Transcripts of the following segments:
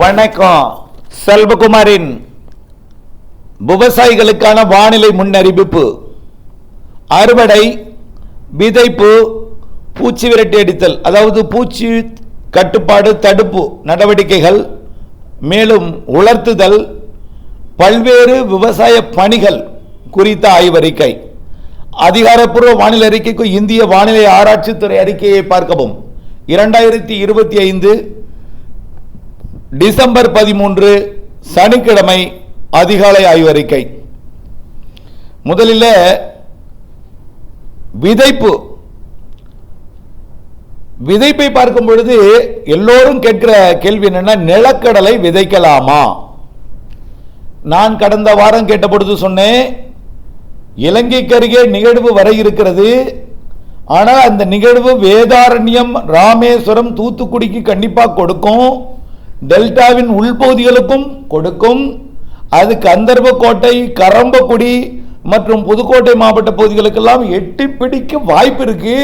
வணக்கம். செல்வகுமாரின் விவசாயிகளுக்கான வானிலை முன்னறிவிப்பு. அறுவடை விதைப்பு பூச்சி விரட்டி அடித்தல் அதாவது பூச்சி கட்டுப்பாடு தடுப்பு நடவடிக்கைகள் மேலும் உலர்த்துதல் பல்வேறு விவசாய பணிகள் குறித்த ஆய்வறிக்கை. அதிகாரப்பூர்வ வானிலை அறிக்கைக்கு இந்திய வானிலை ஆராய்ச்சித்துறை அறிக்கையை பார்க்கவும். இரண்டாயிரத்தி இருபத்தி ஐந்து டிசம்பர் பதிமூன்று சனிக்கிழமை அதிகாலை ஆய்வறிக்கை. முதலில் விதைப்பு. விதைப்பை பார்க்கும் பொழுது எல்லோரும் கேட்கிற கேள்வி என்னன்னா நிலக்கடலை விதைக்கலாமா? நான் கடந்த வாரம் கேட்ட பொழுது சொன்னேன் இலங்கைக்கு அருகே நிகழ்வு வர இருக்கிறது. ஆனால் அந்த நிகழ்வு வேதாரண்யம் ராமேஸ்வரம் தூத்துக்குடிக்கு கண்டிப்பாக கொடுக்கும். டெல்டாவின் உள்பகுதிகளுக்கும் கொடுக்கும். அது கந்தர்வக்கோட்டை கரம்பக்குடி மற்றும் புதுக்கோட்டை மாவட்ட பகுதிகளுக்கெல்லாம் எட்டி பிடிக்க வாய்ப்பு இருக்கு.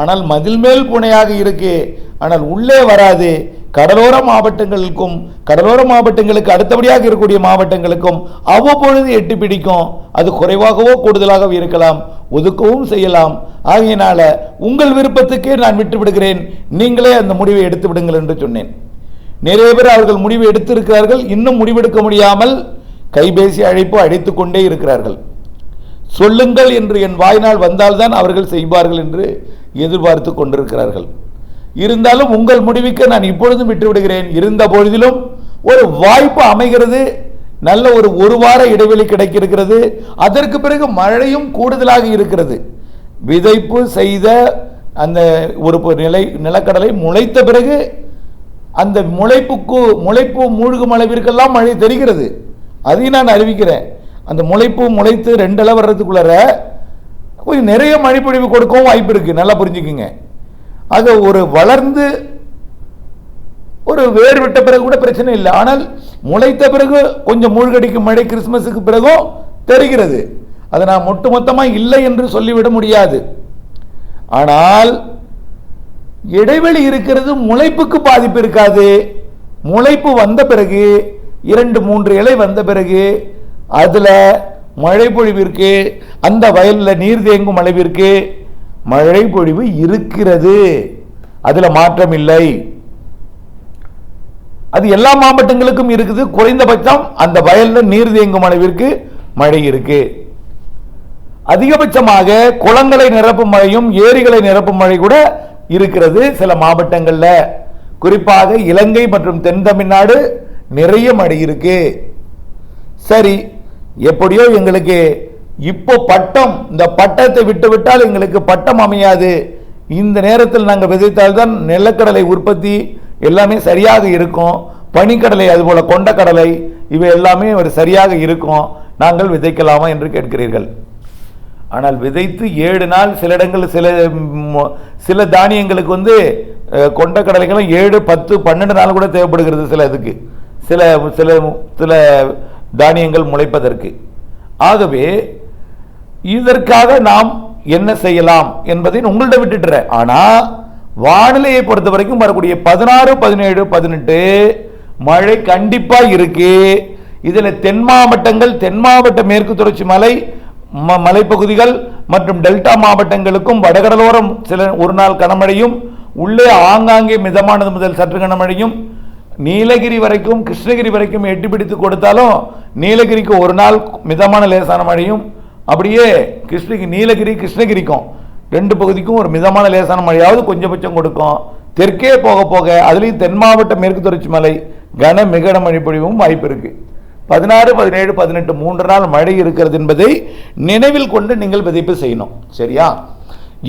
ஆனால் மதில் மேல் புனையாக இருக்கு. ஆனால் உள்ளே வராது. கடலோர மாவட்டங்களுக்கும் கடலோர மாவட்டங்களுக்கு அடுத்தபடியாக இருக்கக்கூடிய மாவட்டங்களுக்கும் அவ்வப்பொழுது எட்டி பிடிக்கும். அது குறைவாகவோ கூடுதலாகவோ இருக்கலாம். ஒதுக்கவும் செய்யலாம். ஆகையினால உங்கள் விருப்பத்துக்கே நான் விட்டு விடுகிறேன் நீங்களே அந்த முடிவை எடுத்து விடுங்கள் என்று சொன்னேன். நிறைய பேர் அவர்கள் முடிவு எடுத்திருக்கிறார்கள். இன்னும் முடிவெடுக்க முடியாமல் கைபேசி அழைப்பு அழைத்துக் கொண்டே இருக்கிறார்கள். சொல்லுங்கள் என்று என் வாய்நாள் வந்தால்தான் அவர்கள் செய்வார்கள் என்று எதிர்பார்த்து கொண்டிருக்கிறார்கள். இருந்தாலும் உங்கள் முடிவுக்கு நான் இப்பொழுதும் விட்டுவிடுகிறேன். இருந்த பொழுதிலும் ஒரு வாய்ப்பு அமைகிறது. நல்ல ஒரு ஒரு வார இடைவெளி கிடைக்கிறது அதற்கு பிறகு மழையும் கூடுதலாக இருக்கிறது. விதைப்பு செய்த அந்த ஒரு நிலை நிலக்கடலை முளைத்த பிறகு அந்த முளைப்புக்கு முளைப்பு மூழ்கும் அளவிற்கெல்லாம் மழை தெரிகிறது. அதையும் நான் அறிவிக்கிறேன். அந்த முளைப்பு முளைத்து ரெண்டு அளவு வர்றதுக்குள்ளார கொஞ்சம் நிறைய மழைப்பொழிவு கொடுக்கவும் வாய்ப்பு இருக்குது நல்லா புரிஞ்சுக்குங்க. அது ஒரு வளர்ந்து ஒரு வேர் விட்ட பிறகு கூட பிரச்சனை இல்லை. ஆனால் முளைத்த பிறகு கொஞ்சம் மூழ்கடிக்கும் மழை கிறிஸ்மஸுக்கு பிறகும் தெரிகிறது. அதை நான் ஒட்டு மொத்தமாக இல்லை என்று சொல்லிவிட முடியாது. ஆனால் இடைவெளி இருக்கிறது முளைப்புக்கு பாதிப்பு இருக்காது. முளைப்பு வந்த பிறகு இரண்டு மூன்று இலை வந்த பிறகு அதுல மழை பொழிவிற்கு அந்த வயல்ல நீர் தேங்கும் அளவிற்கு மழை பொழிவு இருக்கிறது. அதுல மாற்றம் இல்லை. அது எல்லா மாவட்டங்களுக்கும் இருக்குது. குறைந்தபட்சம் அந்த வயல்ல நீர் தேங்கும் அளவிற்கு மழை இருக்கு. அதிகபட்சமாக குளங்களை நிரப்பும் மழையும் ஏரிகளை நிரப்பும் மழை கூட இருக்கிறது. சில மாவட்டங்களில் குறிப்பாக இலங்கை மற்றும் தென் தமிழ்நாடு நிறைய மழை இருக்கு. சரி எப்படியோ எங்களுக்கு இப்போ பட்டம் இந்த பட்டத்தை விட்டுவிட்டால் எங்களுக்கு பட்டம் அமையாது. இந்த நேரத்தில் நாங்கள் விதைத்தால்தான் நிலக்கடலை உற்பத்தி எல்லாமே சரியாக இருக்கும். பனிக்கடலை அதுபோல் கொண்டக்கடலை இவை எல்லாமே ஒரு சரியாக இருக்கும். நாங்கள் விதைக்கலாமா என்று கேட்கிறீர்கள். ஆனால் விதைத்து ஏழு நாள் சில இடங்கள் சில சில தானியங்களுக்கு வந்து கொண்ட கடலைகளும் ஏழு பத்து பன்னெண்டு நாள் கூட தேவைப்படுகிறது சில இதுக்கு. சில சில சில தானியங்கள் முளைப்பதற்கு. ஆகவே இதற்காக நாம் என்ன செய்யலாம் என்பதை உங்கள்ட்ட விட்டுட்டுறேன். ஆனால் வானிலையை பொறுத்த வரைக்கும் வரக்கூடிய பதினாறு பதினேழு பதினெட்டு மழை கண்டிப்பாக இருக்குது இதில் தென் மாவட்டங்கள் தென் மாவட்ட மேற்கு தொடர்ச்சி மலை மலைப்பகுதிகள் மற்றும் டெல்டா மாவட்டங்களுக்கும் வடகடலோரம் சில ஒரு நாள் கனமழையும் உள்ளே ஆங்காங்கே மிதமானது முதல் சற்று கனமழையும் நீலகிரி வரைக்கும் கிருஷ்ணகிரி வரைக்கும் எட்டி பிடித்து கொடுத்தாலும் நீலகிரிக்கு ஒரு நாள் மிதமான லேசான மழையும் அப்படியே கிருஷ்ணகிரி நீலகிரி கிருஷ்ணகிரிக்கும் ரெண்டு பகுதிக்கும் ஒரு மிதமான லேசான மழையாவது கொஞ்சபட்சம் கொடுக்கும். தெற்கே போக போக அதுலேயும் தென் மாவட்ட மேற்கு தொடர்ச்சி மலை கன மிகன மழை பொழிவும் வாய்ப்பு இருக்குது பதினாறு பதினேழு பதினெட்டு மூன்று நாள் மழை இருக்கிறது என்பதை நினைவில் கொண்டு நீங்கள் விதைப்பு செய்யணும். சரியா?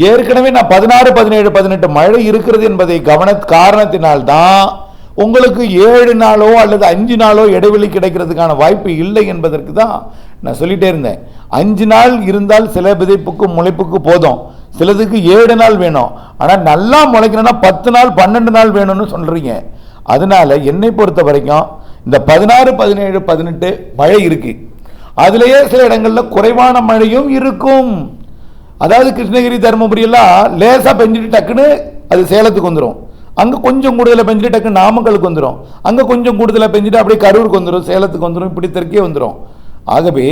ஏற்கனவே நான் பதினாறு பதினேழு பதினெட்டு மழை இருக்கிறது என்பதை கவன காரணத்தினால்தான் உங்களுக்கு ஏழு நாளோ அல்லது அஞ்சு நாளோ இடைவெளி கிடைக்கிறதுக்கான வாய்ப்பு இல்லை என்பதற்கு தான் நான் சொல்லிட்டே இருந்தேன். அஞ்சு நாள் இருந்தால் சில விதைப்புக்கு முளைப்புக்கு போதும். சிலதுக்கு ஏழு நாள் வேணும். ஆனால் நல்லா முளைக்கணும்னா பத்து நாள் பன்னெண்டு நாள் வேணும்னு சொல்கிறீங்க அதனால என்னை பொறுத்த வரைக்கும் இந்த பதினாறு பதினேழு பதினெட்டு மழை இருக்கு. அதுலேயே சில இடங்களில் குறைவான மழையும் இருக்கும். அதாவது கிருஷ்ணகிரி தருமபுரி எல்லாம் லேசாக பெஞ்சிட்டு டக்குன்னு அது சேலத்துக்கு வந்துடும் அங்கே கொஞ்சம் கூடுதலாக பெஞ்சிட்டு டக்கு நாமக்கலுக்கு வந்துடும் அங்கே கொஞ்சம் கூடுதலாக பெஞ்சிட்டு அப்படியே கரூருக்கு வந்துடும் சேலத்துக்கு வந்துடும் இப்படி தெற்கே வந்துடும் ஆகவே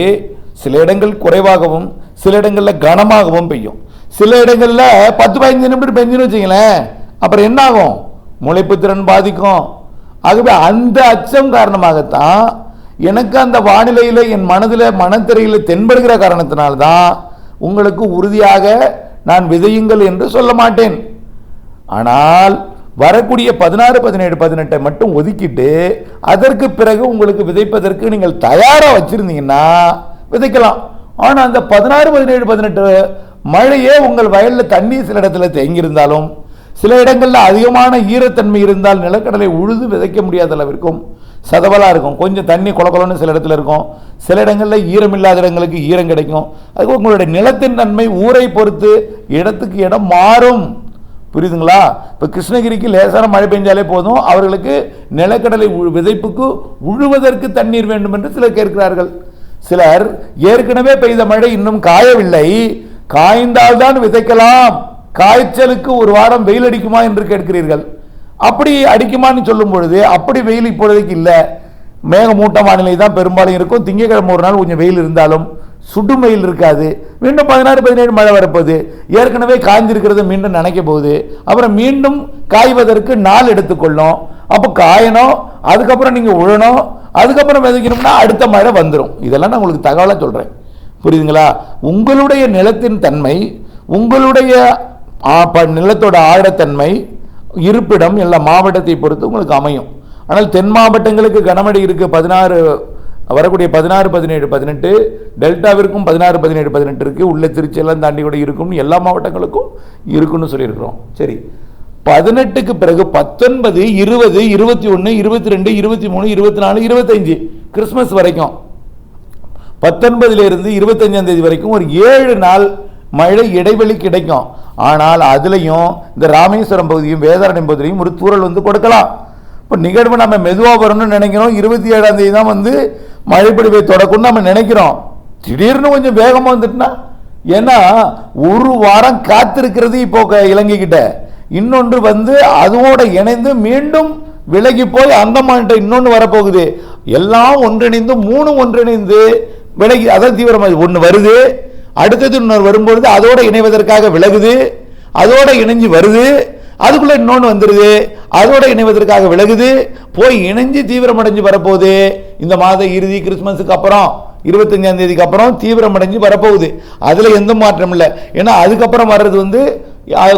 சில இடங்கள் குறைவாகவும் சில இடங்களில் கனமாகவும் பெய்யும். சில இடங்களில் பத்து பதினஞ்சு நிமிடம் பெஞ்சுன்னு வச்சிங்களேன் அப்புறம் என்ன ஆகும் முளைப்பு திறன் பாதிக்கும். ஆகவே அந்த அச்சம் காரணமாகத்தான் எனக்கு அந்த வானிலையில் என் மனதில் மனத்திரையில் தென்படுகிற காரணத்தினால்தான் உங்களுக்கு உறுதியாக நான் விதையுங்கள் என்று சொல்ல மாட்டேன். ஆனால் வரக்கூடிய பதினாறு பதினேழு பதினெட்டை மட்டும் ஒதுக்கிட்டு அதற்கு பிறகு உங்களுக்கு விதைப்பதற்கு நீங்கள் தயாராக வச்சுருந்தீங்கன்னா விதைக்கலாம். ஆனால் அந்த பதினாறு பதினேழு பதினெட்டு மழையே உங்கள் வயலில் தண்ணி சில இடத்துல தேங்கியிருந்தாலும் சில இடங்களில் அதிகமான ஈரத்தன்மை இருந்தால் நிலக்கடலை உழுது விதைக்க முடியாத அளவிற்கும் சதவலாக இருக்கும். கொஞ்சம் தண்ணி கொலன்னு சில இடத்துல இருக்கும். சில இடங்களில் ஈரம் இல்லாத இடங்களுக்கு ஈரம் கிடைக்கும். அதுக்கு உங்களுடைய நிலத்தின் தன்மை ஊரை பொறுத்து இடத்துக்கு இடம் மாறும். புரியுதுங்களா? இப்போ கிருஷ்ணகிரிக்கு லேசான மழை பெஞ்சாலே போதும். அவர்களுக்கு நிலக்கடலை விதைப்புக்கு உழுவதற்கு தண்ணீர் வேண்டும் என்று சிலர் கேட்கிறார்கள். சிலர் ஏற்கனவே பெய்த மழை இன்னும் காயவில்லை. காய்ந்தால்தான் விதைக்கலாம். காய்ச்சலுக்கு ஒரு வாரம் வெயில் அடிக்குமா என்று கேட்கிறீர்கள். அப்படி அடிக்குமான்னு சொல்லும் பொழுது அப்படி வெயில் இப்பொழுதைக்கு இல்லை. மேகமூட்ட வானிலை தான் பெரும்பாலும் இருக்கும். திங்கக்கிழமை ஒரு நாள் கொஞ்சம் வெயில் இருந்தாலும் சுடும் வெயில் இருக்காது. மீண்டும் பதினாறு பதினேழு மழை வரப்போகுது. ஏற்கனவே காய்ஞ்சிருக்கிறது மீண்டும் நினைக்க போகுது. அப்புறம் மீண்டும் காய்வதற்கு நாள் எடுத்துக்கொள்ளும். அப்போ காயணும் அதுக்கப்புறம் நீங்கள் உழணும் அதுக்கப்புறம் விதைக்கணும்னா அடுத்த மழை வந்துடும் இதெல்லாம் நான் உங்களுக்கு தகவலாக சொல்கிறேன் புரியுதுங்களா? உங்களுடைய நிலத்தின் தன்மை உங்களுடைய நிலத்தோட ஆழத்தன்மை இருப்பிடம் எல்லா மாவட்டத்தை பொறுத்து உங்களுக்கு அமையும். ஆனால் தென் மாவட்டங்களுக்கு கனமழை இருக்குது பதினாறு வரக்கூடிய பதினாறு பதினேழு பதினெட்டு டெல்டாவிற்கும் பதினாறு பதினேழு பதினெட்டு இருக்குது உள்ள திருச்சியெல்லாம் தாண்டி கூட இருக்கும்னு எல்லா மாவட்டங்களுக்கும் இருக்குன்னு சொல்லியிருக்கிறோம். சரி. பதினெட்டுக்கு பிறகு பத்தொன்பது இருபது இருபத்தி ஒன்று இருபத்தி ரெண்டு இருபத்தி மூணு இருபத்தி நாலு இருபத்தஞ்சு கிறிஸ்மஸ் வரைக்கும். பத்தொன்பதுலேருந்து இருபத்தஞ்சாம் தேதி வரைக்கும் ஒரு ஏழு நாள் மழை இடைவெளி கிடைக்கும். ஆனால் அதுலேயும் இந்த ராமேஸ்வரம் பகுதியும் வேதாரண்யம் பகுதியும் ஒரு தூரல் வந்து கொடுக்கலாம். இப்போ நிகழ்வு நம்ம மெதுவாக வரணும்னு நினைக்கிறோம். இருபத்தி ஏழாம் தேதி தான் வந்து மழைப்பொழிவை தொடக்கும்னு நம்ம நினைக்கிறோம். திடீர்னு கொஞ்சம் வேகமாக வந்துட்டுனா ஏன்னா ஒரு வாரம் காத்திருக்கிறது இப்போ க- இன்னொன்று வந்து அதோட இணைந்து மீண்டும் விலகி போய் அந்தமான்கிட்ட இன்னொன்று வரப்போகுது. எல்லாம் ஒன்றிணைந்து மூணு ஒன்றிணைந்து விலகி அதான் தீவிரமாக ஒன்று வருது. அடுத்தது இன்னொரு வரும்பொழுது அதோடு இணைவதற்காக விலகுது அதோடு இணைஞ்சு வருது அதுக்குள்ள இன்னொன்று வந்துடுது அதோட இணைவதற்காக விலகுது போய் இணைஞ்சு தீவிரமடைஞ்சு வரப்போகுது. இந்த மாத இறுதி கிறிஸ்மஸுக்கு அப்புறம் இருபத்தஞ்சாம் தேதிக்கு அப்புறம் தீவிரமடைஞ்சு வரப்போகுது. அதில் எந்த மாற்றம் இல்லை. ஏன்னா அதுக்கப்புறம் வர்றது வந்து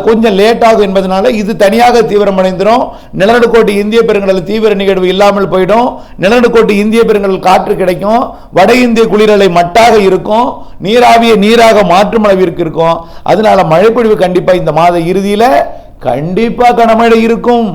கொஞ்சம் லேட் ஆகும் என்பதனால இது தனியாக தீவிரமடைந்துடும் நிலநடுக்கோட்டு இந்திய பெருங்கடல் தீவிர நிகழ்வு இல்லாமல் போயிடும். நிலநடுக்கோட்டு இந்திய பெருங்கடல் காற்று கிடைக்கும். வட இந்திய குளிரலை மட்டாக இருக்கும். நீராவிய நீராக மாற்றும் அளவிற்கு இருக்கும். அதனால மழைப்பொழிவு கண்டிப்பாக இந்த மாத இறுதியில் கண்டிப்பாக கனமழை இருக்கும்.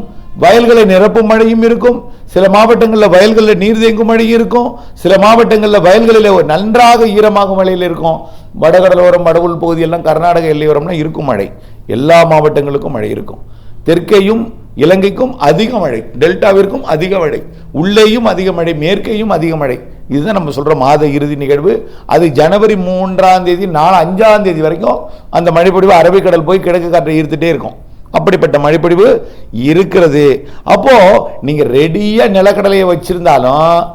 வயல்களை நிரப்பும் மழையும் இருக்கும். சில மாவட்டங்களில் வயல்களில் நீர் தேங்கும் மழையும் இருக்கும். சில மாவட்டங்களில் வயல்களில் ஒரு நன்றாக ஈரமாக மழையில் இருக்கும். வடகடலோரம் வடவுள் பகுதியெல்லாம் கர்நாடக எல்லையோரம்னா இருக்கும் மழை. எல்லா மாவட்டங்களுக்கும் மழை இருக்கும். தெற்கேயும் இலங்கைக்கும் அதிக மழை. டெல்டாவிற்கும் அதிக மழை. உள்ளேயும் அதிக மழை மேற்கேயும் அதிக மழை. இதுதான் நம்ம சொல்கிறோம் மாத இறுதி நிகழ்வு. அது ஜனவரி மூன்றாம் தேதி நாலு அஞ்சாம் தேதி வரைக்கும் அந்த மழைப்பொழிவு அரபிக்கடல் போய் கிழக்கு காற்றை ஈர்த்துட்டே இருக்கும். அப்படிப்பட்ட மழைப்பொழிவு இருக்கிறது. அப்போது நீங்கள் ரெடியாக நிலக்கடலையை வச்சுருந்தாலும்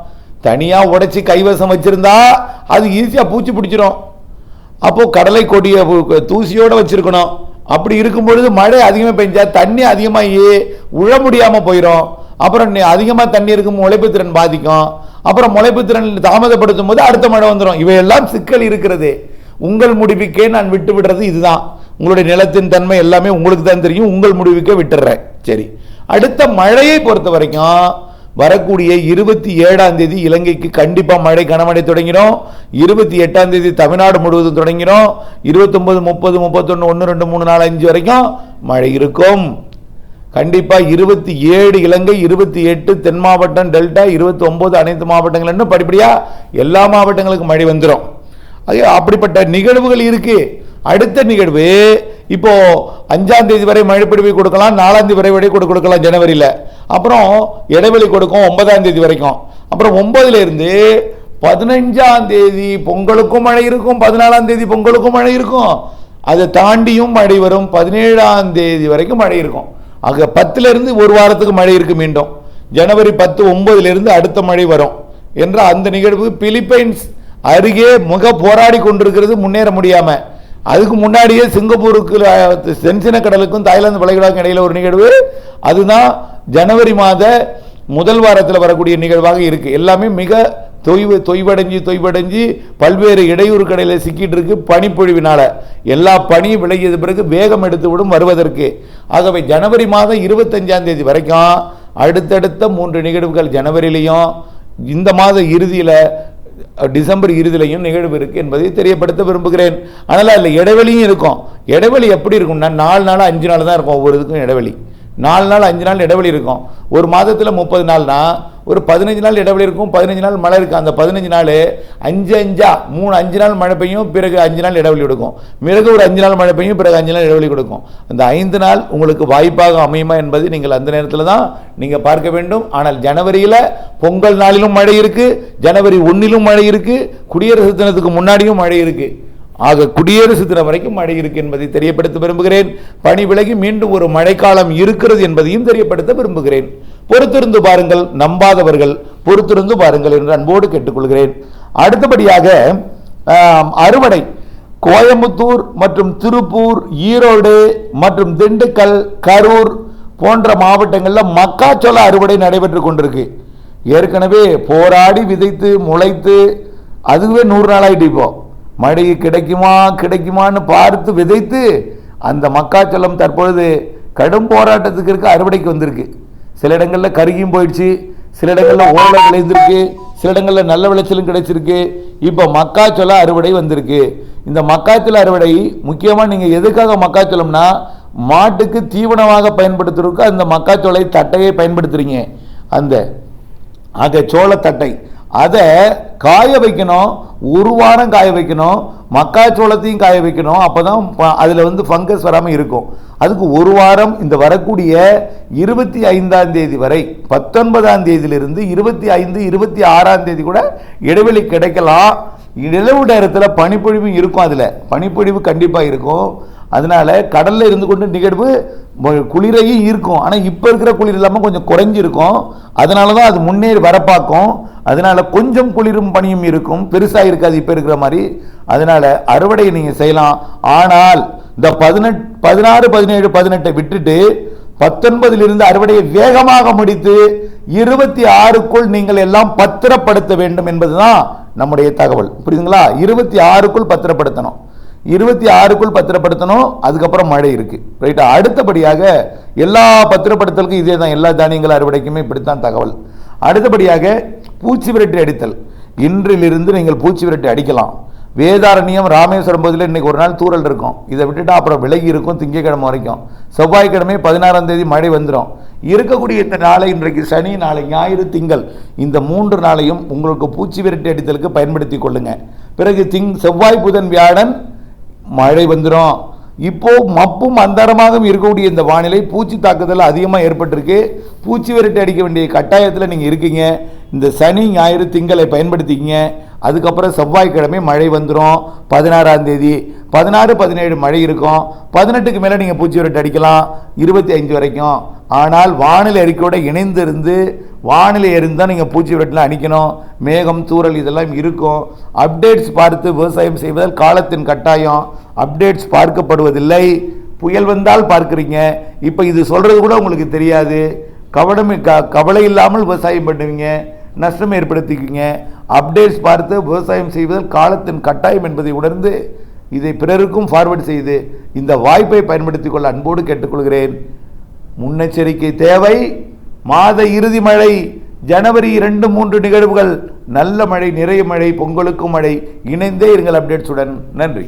தனியாக உடைச்சி கைவசம் வச்சுருந்தா அது ஈஸியாக பூச்சி பிடிச்சிரும். அப்போது கடலை கொடியை தூசியோடு வச்சுருக்கணும். அப்படி இருக்கும் பொழுது மழை அதிகமாக பெஞ்சால் தண்ணி அதிகமாகி உழ முடியாமல் போயிடும் அப்புறம் அதிகமாக தண்ணி இருக்கும் உழைப்பு திறன் பாதிக்கும். அப்புறம் முளைப்பு திறன் தாமதப்படுத்தும் போது அடுத்த மழை வந்துடும் இவையெல்லாம் சிக்கல் இருக்கிறது. உங்கள் முடிவுக்கே நான் விட்டு விடுறது இதுதான். உங்களுடைய நிலத்தின் தன்மை எல்லாமே உங்களுக்கு தான் தெரியும். உங்கள் முடிவுக்கே விட்டுறேன். சரி. அடுத்த மழையை பொறுத்த வரைக்கும் வரக்கூடிய இருபத்தி ஏழாம் தேதி இலங்கைக்கு கண்டிப்பாக மழை கனமழை தொடங்கிடும். இருபத்தி எட்டாம் தேதி தமிழ்நாடு முழுவதும் தொடங்கிடும். இருபத்தொம்பது முப்பது முப்பத்தொன்று ஒன்று ரெண்டு மூணு நாலு அஞ்சு வரைக்கும் மழை இருக்கும். கண்டிப்பாக இருபத்தி ஏழு இலங்கை இருபத்தி எட்டு தென் மாவட்டம் டெல்டா இருபத்தி ஒம்பது அனைத்து மாவட்டங்கள்னு படிப்படியாக எல்லா மாவட்டங்களுக்கும் மழை வந்துடும் அது அப்படிப்பட்ட நிகழ்வுகள் இருக்குது அடுத்த நிகழ்வு இப்போ அஞ்சாம் தேதி வரை மழைப்பிடிவை கொடுக்கலாம் நாலாம் தேதி வரை வரை கொடுக்கலாம் ஜனவரியில். அப்புறம் இடைவெளி கொடுக்கும் ஒன்பதாம் தேதி வரைக்கும். அப்புறம் ஒன்பதுல இருந்து பதினஞ்சாம் தேதி பொங்கலுக்கும் மழை இருக்கும் பதினாலாம் தேதி பொங்கலுக்கும் மழை இருக்கும். அதை தாண்டியும் மழை வரும் பதினேழாம் தேதி வரைக்கும் மழை இருக்கும். ஆக பத்துலேருந்து ஒரு வாரத்துக்கு மழை இருக்கு மீண்டும். ஜனவரி பத்து ஒன்பதுலேருந்து அடுத்த மழை வரும் என்ற அந்த நிகழ்வு பிலிப்பைன்ஸ் அருகே முக போராடி கொண்டிருக்கிறது முன்னேற முடியாமல் அதுக்கு முன்னாடியே சிங்கப்பூருக்கு அஹ், தென்சின கடலுக்கும் தாய்லாந்து வளைகுடாக்கும் இடையில ஒரு நிகழ்வு. அதுதான் ஜனவரி மாத முதல் வாரத்தில் வரக்கூடிய நிகழ்வாக இருக்குது எல்லாமே மிக தொய்வு தொய்வடைஞ்சு தொய்வடைஞ்சு பல்வேறு இடையூறு கடையில் சிக்கிட்டு இருக்கு பனிப்பொழிவினால். எல்லா பனியும் விலகியது பிறகு வேகம் எடுத்து விடும் வருவதற்கு. ஆகவே ஜனவரி மாதம் இருபத்தஞ்சாம் தேதி வரைக்கும் அடுத்தடுத்த மூன்று நிகழ்வுகள் ஜனவரியிலையும் இந்த மாத இறுதியில் டிசம்பர் இறுதியிலையும் நிகழ்வு இருக்கு என்பதை தெரியப்படுத்த விரும்புகிறேன். ஆனால் அதில் இடைவெளியும் இருக்கும். இடைவெளி எப்படி இருக்கும்னா நாலு நாள் அஞ்சு நாள் தான் இருக்கும் ஒவ்வொரு இதுக்கும் இடைவெளி. நாலு நாள் அஞ்சு நாள் இடைவெளி இருக்கும். ஒரு மாதத்தில் முப்பது நாள்னா ஒரு பதினஞ்சு நாள் இடைவெளி இருக்கும் பதினஞ்சு நாள் மழை இருக்கும். அந்த பதினஞ்சு நாள் அஞ்சு அஞ்சா மூணு அஞ்சு நாள் மழை பெய்யும் பிறகு அஞ்சு நாள் இடைவெளி கொடுக்கும் பிறகு ஒரு அஞ்சு நாள் மழை பெய்யும் பிறகு அஞ்சு நாள் இடைவெளி கொடுக்கும். அந்த ஐந்து நாள் உங்களுக்கு வாய்ப்பாக அமையுமா என்பதை நீங்கள் அந்த நேரத்தில் தான் நீங்கள் பார்க்க வேண்டும். ஆனால் ஜனவரியில் பொங்கல் நாளிலும் மழை இருக்குது ஜனவரி ஒன்றிலும் மழை இருக்குது குடியரசு தினத்துக்கு முன்னாடியும் மழை இருக்குது ஆக குடியரசு தினம் வரைக்கும் மழை இருக்கு என்பதை தெரியப்படுத்த விரும்புகிறேன். பனி விலகி மீண்டும் ஒரு மழைக்காலம் இருக்கிறது என்பதையும் தெரியப்படுத்த விரும்புகிறேன். பொறுத்திருந்து பாருங்கள் நம்பாதவர்கள் பொறுத்திருந்து பாருங்கள் என்று அன்போடு கேட்டுக்கொள்கிறேன். அடுத்தபடியாக அறுவடை. கோயம்புத்தூர் மற்றும் திருப்பூர் ஈரோடு மற்றும் திண்டுக்கல் கரூர் போன்ற மாவட்டங்களில் மக்காச்சோள அறுவடை நடைபெற்று கொண்டிருக்கு. ஏற்கனவே போராடி விதைத்து முளைத்து அதுவே நூறு நாள் ஆகிட்டு இப்போ. மழை கிடைக்குமா கிடைக்குமான்னு பார்த்து விதைத்து அந்த மக்காச்சோளம் தற்பொழுது கடும் போராட்டத்துக்கு இருக்க அறுவடைக்கு வந்திருக்கு. சில இடங்களில் கருகியும் போயிடுச்சு சில இடங்களில் ஓலை விளைந்திருக்கு சில இடங்களில் நல்ல விளைச்சலும் கிடைச்சிருக்கு. இப்போ மக்காச்சோள அறுவடை வந்திருக்கு. இந்த மக்காச்சோள அறுவடை முக்கியமாக நீங்கள் எதுக்காக மக்காச்சோளம்னா மாட்டுக்கு தீவனமாக பயன்படுத்துறதுக்கு அந்த மக்காச்சோளை தட்டையை பயன்படுத்துறீங்க. அந்த ஆக சோளத்தட்டை அதை காய வைக்கணும் ஒரு வாரம் காய வைக்கணும் மக்காச்சோளத்தையும் காய வைக்கணும் அப்பதான் ப- அதில் வந்து ஃபங்கஸ் வராமல் இருக்கும். அதுக்கு ஒரு வாரம் இந்த வரக்கூடிய இருபத்தி ஐந்தாம் தேதி வரை பத்தொன்பதாம் தேதியிலிருந்து இருபத்தி ஐந்து இருபத்தி ஆறாம் தேதி கூட இடைவெளி கிடைக்கலாம். இடைவு நேரத்தில் பனிப்பொழிவு இருக்கும் அதில். பனிப்பொழிவு கண்டிப்பாக இருக்கும். அதனால கடலில் இருந்து கொண்டு நிகழ்வு குளிரையும் இருக்கும் ஆனால் இப்போ இருக்கிற குளிர் இல்லாமல் கொஞ்சம் குறைஞ்சிருக்கும். அதனால தான் அது முன்னேறி வரப்பாக்கும். அதனால கொஞ்சம் குளிரும் பனியும் இருக்கும். பெருசாக இருக்காது இப்போ இருக்கிற மாதிரி. அதனால அறுவடை நீங்கள் செய்யலாம். ஆனால் இந்த பதினெட் பதினாறு பதினேழு பதினெட்டை விட்டுட்டு பத்தொன்பதிலிருந்து அறுவடையை வேகமாக முடித்து இருபத்தி ஆறுக்குள் நீங்கள் எல்லாம் பத்திரப்படுத்த வேண்டும் என்பதுதான் நம்முடைய தகவல். புரியுதுங்களா? இருபத்தி ஆறுக்குள் பத்திரப்படுத்தணும். இருபத்தி ஆறுக்குள் பத்திரப்படுத்தணும் அதுக்கப்புறம் மழை இருக்குது ரைட்டா அடுத்தபடியாக எல்லா பத்திரப்படுத்தலுக்கும் இதே தான் எல்லா தானியங்கள் அறுவடைக்குமே இப்படித்தான் தகவல். அடுத்தபடியாக பூச்சி விரட்டி அடித்தல். இன்றிலிருந்து நீங்கள் பூச்சி விரட்டி அடிக்கலாம். வேதாரண்யம் ராமேஸ்வரம் பகுதியில் இன்னைக்கு ஒரு நாள் தூறல் இருக்கும். இதை விட்டுட்டா அப்புறம் விலகி இருக்கும் திங்கக்கிழமை வரைக்கும். செவ்வாய்க்கிழமை பதினாறாம் தேதி மழை வந்துடும் இருக்கக்கூடிய இந்த நாளை இன்றைக்கு சனி நாளை ஞாயிறு திங்கள் இந்த மூன்று நாளையும் உங்களுக்கு பூச்சி விரட்டி அடித்தலுக்கு பயன்படுத்தி கொள்ளுங்கள் பிறகு திங் செவ்வாய் புதன் வியாழன் மழை வந்துடும் இப்போ மப்பும் அந்தரமாகவும் இருக்கக்கூடிய இந்த வானிலை பூச்சி தாக்குதல் அதிகமாக ஏற்பட்டிருக்கு. பூச்சி விரட்டி அடிக்க வேண்டிய கட்டாயத்தில் நீங்கள் இருக்கீங்க. இந்த சனி ஞாயிறு திங்களை பயன்படுத்திக்கிங்க. அதுக்கப்புறம் செவ்வாய்க்கிழமை மழை வந்துடும் பதினாறாம் தேதி. பதினாறு பதினேழு மழை இருக்கும். பதினெட்டுக்கு மேலே நீங்கள் பூச்சி விரட்டி அடிக்கலாம். இருபத்தி அஞ்சு வரைக்கும். ஆனால் வானிலை அறிக்கையோடு இணைந்து இருந்து வானிலை இருந்தால் நீங்கள் பூச்சி விரட்டிலாம் அணிக்கணும். மேகம் தூரல் இதெல்லாம் இருக்கும். அப்டேட்ஸ் பார்த்து விவசாயம் செய்வதால் காலத்தின் கட்டாயம். அப்டேட்ஸ் பார்க்கப்படுவதில்லை. புயல் வந்தால் பார்க்குறீங்க. இப்போ இது சொல்கிறது கூட உங்களுக்கு தெரியாது. கவனம் க கவலை இல்லாமல் விவசாயம் பண்ணுவீங்க. நஷ்டம் ஏற்படுத்திக்குங்க. அப்டேட்ஸ் பார்த்து விவசாயம் செய்வதில் காலத்தின் கட்டாயம் என்பதை உணர்ந்து இதை பிறருக்கும் ஃபார்வர்ட் செய்து இந்த வாய்ப்பை பயன்படுத்திக் கொள்ள அன்போடு கேட்டுக்கொள்கிறேன். முன்னெச்சரிக்கை தேவை. மாத இறுதி மழை ஜனவரி இரண்டு மூன்று நிகழ்வுகள். நல்ல மழை நிறைய மழை பொங்கலுக்கும் மழை. இணைந்தே இருங்கள் அப்டேட்ஸுடன் நன்றி.